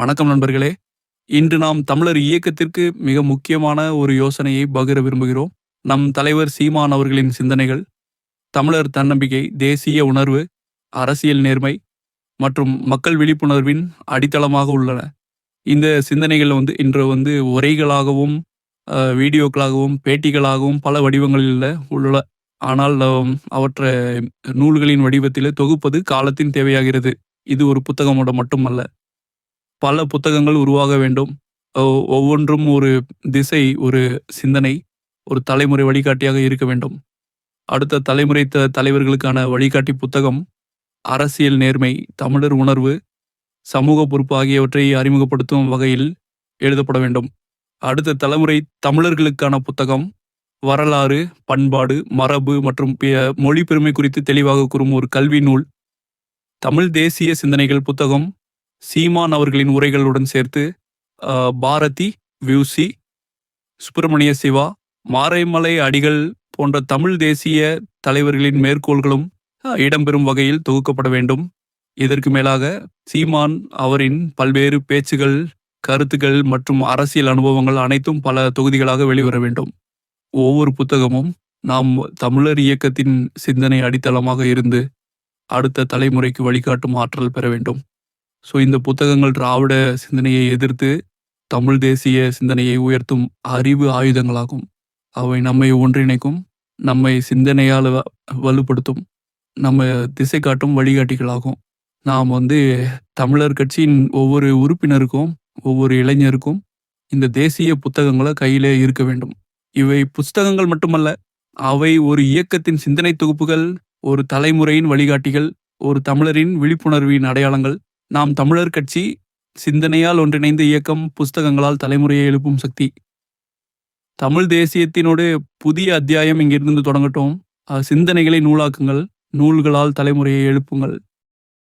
வணக்கம் நண்பர்களே. இன்று நாம் தமிழர் இயக்கத்திற்கு மிக முக்கியமான ஒரு யோசனையை பகிர விரும்புகிறோம். நம் தலைவர் சீமான் அவர்களின் சிந்தனைகள் தமிழர் தன்னம்பிக்கை தேசிய உணர்வு அரசியல் நேர்மை மற்றும் மக்கள் விழிப்புணர்வின் அடித்தளமாக உள்ளன. இந்த சிந்தனைகள் வந்து இன்று வந்து உரைகளாகவும் வீடியோக்களாகவும் பேட்டிகளாகவும் பல வடிவங்களில் உள்ள ஆனால் அவற்றை நூல்களின் வடிவத்தில் தொகுப்பது காலத்தின் தேவையாகிறது. இது ஒரு புத்தகமோட மட்டுமல்ல. பல புத்தகங்கள் உருவாக வேண்டும். ஒ- ஒவ்வொன்றும் ஒரு திசை ஒரு சிந்தனை ஒரு தலைமுறை வழிகாட்டியாக இருக்க வேண்டும். அடுத்த தலைமுறை த- தலைவர்களுக்கான வழிகாட்டி புத்தகம் அரசியல் நேர்மை தமிழர் உணர்வு சமூக பொறுப்பு ஆகியவற்றை அறிமுகப்படுத்தும் வகையில் எழுதப்பட வேண்டும். அடுத்த தலைமுறை தமிழர்களுக்கான புத்தகம் வரலாறு பண்பாடு மரபு மற்றும் மொழி பெருமை குறித்து தெளிவாக கூறும் ஒரு கல்வி நூல் தமிழ் தேசிய சிந்தனைகள் புத்தகம் சீமான் அவர்களின் உரைகளுடன் சேர்த்து பாரதி வியூசி சுப்பிரமணிய சிவா மாரைமலை அடிகள் போன்ற தமிழ் தேசிய தலைவர்களின் மேற்கோள்களும் இடம்பெறும் வகையில் தொகுக்கப்பட வேண்டும். இதற்கு மேலாக சீமான் அவரின் பல்வேறு பேச்சுகள் கருத்துக்கள் மற்றும் அரசியல் அனுபவங்கள் அனைத்தும் பல தொகுதிகளாக வெளிவர வேண்டும். ஒவ்வொரு புத்தகமும் நாம் தமிழர் இயக்கத்தின் சிந்தனை அடித்தளமாக இருந்து அடுத்த தலைமுறைக்கு வழிகாட்டும் ஆற்றல் பெற வேண்டும். ஸோ இந்த புத்தகங்கள் திராவிட சிந்தனையை எதிர்த்து தமிழ் தேசிய சிந்தனையை உயர்த்தும் அறிவு ஆயுதங்களாகும். அவை நம்மை ஒன்றிணைக்கும் நம்மை சிந்தனையால் வ- வலுப்படுத்தும் நம்ம திசை காட்டும் வழிகாட்டிகளாகும். நாம் வந்து தமிழர் கட்சியின் ஒவ்வொரு உறுப்பினருக்கும் ஒவ்வொரு இளைஞருக்கும் இந்த தேசிய புத்தகங்களை கையிலே இருக்க வேண்டும். இவை புஸ்தகங்கள் மட்டுமல்ல அவை ஒரு இயக்கத்தின் சிந்தனை தொகுப்புகள் ஒரு தலைமுறையின் வழிகாட்டிகள் ஒரு தமிழரின் விழிப்புணர்வின் அடையாளங்கள் நாம் தமிழர் கட்சி சிந்தனையால் ஒன்றிணைந்த இயக்கம் புஸ்தகங்களால் தலைமுறையை எழுப்பும் சக்தி. தமிழ் தேசியத்தினோடு புதிய அத்தியாயம் இங்கிருந்து தொடங்கட்டும். சிந்தனைகளை நூலாக்குங்கள். நூல்களால் தலைமுறையை எழுப்புங்கள்.